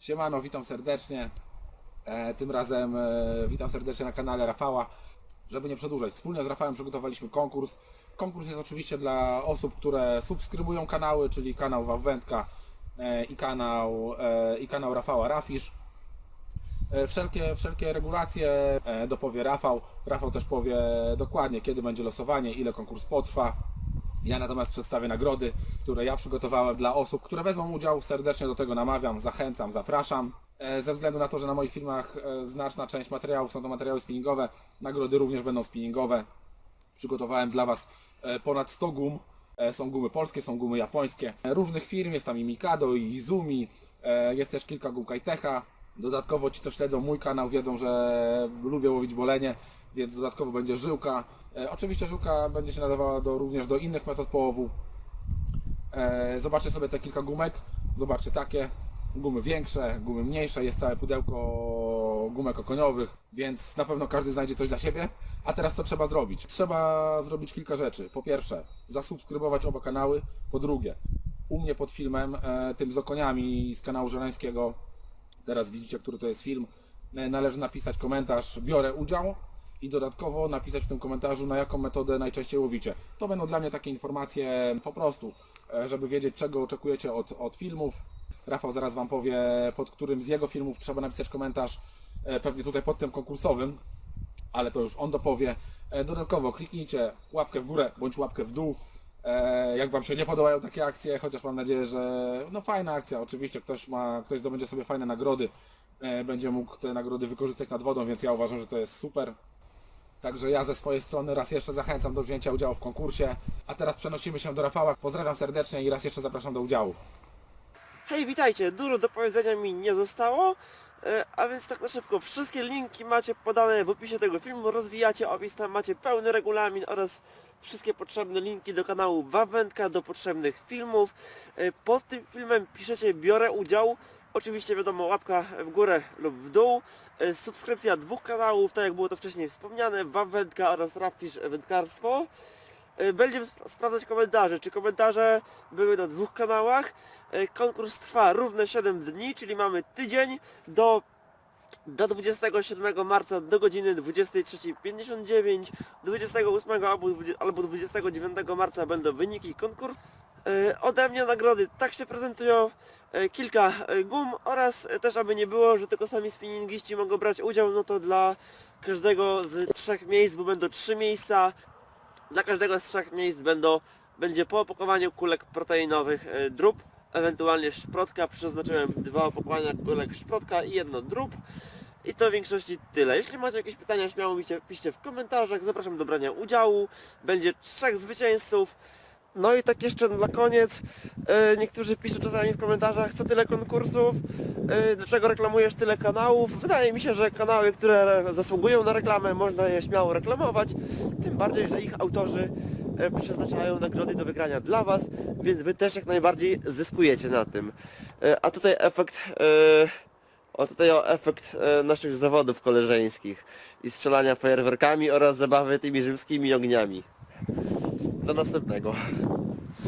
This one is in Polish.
Siemano, witam serdecznie. E, tym razem e, witam serdecznie na kanale Rafała. Żeby nie przedłużać, wspólnie z Rafałem przygotowaliśmy konkurs. Konkurs jest oczywiście dla osób, które subskrybują kanały, czyli kanał Wawędka e, i kanał, e, i kanał Rafała Rafisz. E, Wszelkie, wszelkie regulacje e, dopowie Rafał. Rafał też powie dokładnie, kiedy będzie losowanie, ile konkurs potrwa. Ja natomiast przedstawię nagrody, które ja przygotowałem dla osób, które wezmą udział. Serdecznie do tego namawiam, zachęcam, zapraszam. E, Ze względu na to, że na moich filmach e, znaczna część materiałów są to materiały spinningowe, nagrody również będą spinningowe. Przygotowałem dla Was e, ponad 100 gum. Są gumy polskie, są gumy japońskie. Różnych firm, jest tam i Mikado, i Izumi. Jest też kilka gum Kaitecha. Dodatkowo ci, co śledzą mój kanał, wiedzą, że lubię łowić bolenie, więc dodatkowo będzie żyłka. E, Oczywiście żyłka będzie się nadawała do, również do innych metod połowu. E, Zobaczcie sobie te kilka gumek. Zobaczcie takie. Gumy większe, gumy mniejsze, jest całe pudełko gumek okoniowych, więc na pewno każdy znajdzie coś dla siebie. A teraz co trzeba zrobić? Trzeba zrobić kilka rzeczy. Po pierwsze, zasubskrybować oba kanały. Po drugie, u mnie pod filmem, e, tym z okoniami z kanału Żeleńskiego, teraz widzicie, który to jest film, należy napisać komentarz, biorę udział i dodatkowo napisać w tym komentarzu, na jaką metodę najczęściej łowicie. To będą dla mnie takie informacje po prostu, e, żeby wiedzieć, czego oczekujecie od, od filmów. Rafał zaraz Wam powie, pod którym z jego filmów trzeba napisać komentarz, e, pewnie tutaj pod tym konkursowym, ale to już on dopowie. E, Dodatkowo kliknijcie łapkę w górę bądź łapkę w dół. Jak Wam się nie podobają takie akcje, chociaż mam nadzieję, że no fajna akcja. Oczywiście ktoś ma, ktoś zdobędzie sobie fajne nagrody, będzie mógł te nagrody wykorzystać nad wodą, więc ja uważam, że to jest super. Także ja ze swojej strony raz jeszcze zachęcam do wzięcia udziału w konkursie. A teraz przenosimy się do Rafała. Pozdrawiam serdecznie i raz jeszcze zapraszam do udziału. Hej, witajcie! Dużo do powiedzenia mi nie zostało, e, a więc tak na szybko. Wszystkie linki macie podane w opisie tego filmu, rozwijacie opis, tam macie pełny regulamin oraz wszystkie potrzebne linki do kanału Wawędka, do potrzebnych filmów. E, Pod tym filmem piszecie biorę udział, oczywiście wiadomo łapka w górę lub w dół, E, subskrypcja dwóch kanałów, tak jak było to wcześniej wspomniane, Wawędka oraz Rafisz Wędkarstwo. E, Będziemy sp- sprawdzać komentarze, czy komentarze były na dwóch kanałach. E, Konkurs trwa równe 7 dni, czyli mamy tydzień do, do 27 marca do godziny 23.59, 28 albo, 20 albo 29 marca będą wyniki konkursu. E, Ode mnie nagrody tak się prezentują, e, kilka e, gum oraz też aby nie było, że tylko sami spinningiści mogą brać udział, no to dla każdego z trzech miejsc, bo będą trzy miejsca, dla każdego z trzech miejsc będą, będzie po opakowaniu kulek proteinowych drób, ewentualnie szprotka. Przeznaczyłem dwa opakowania kulek szprotka i jedno drób. I to w większości tyle. Jeśli macie jakieś pytania, śmiało mi się piszcie w komentarzach. Zapraszam do brania udziału. Będzie trzech zwycięzców. No i tak jeszcze na koniec, e, niektórzy piszą czasami w komentarzach, co tyle konkursów, e, dlaczego reklamujesz tyle kanałów. Wydaje mi się, że kanały, które zasługują na reklamę, można je śmiało reklamować, tym bardziej, że ich autorzy e, przeznaczają nagrody do wygrania dla Was, więc Wy też jak najbardziej zyskujecie na tym. A tutaj efekt, o tutaj o efekt naszych zawodów koleżeńskich i strzelania fajerwerkami oraz zabawy tymi rzymskimi ogniami. Do następnego.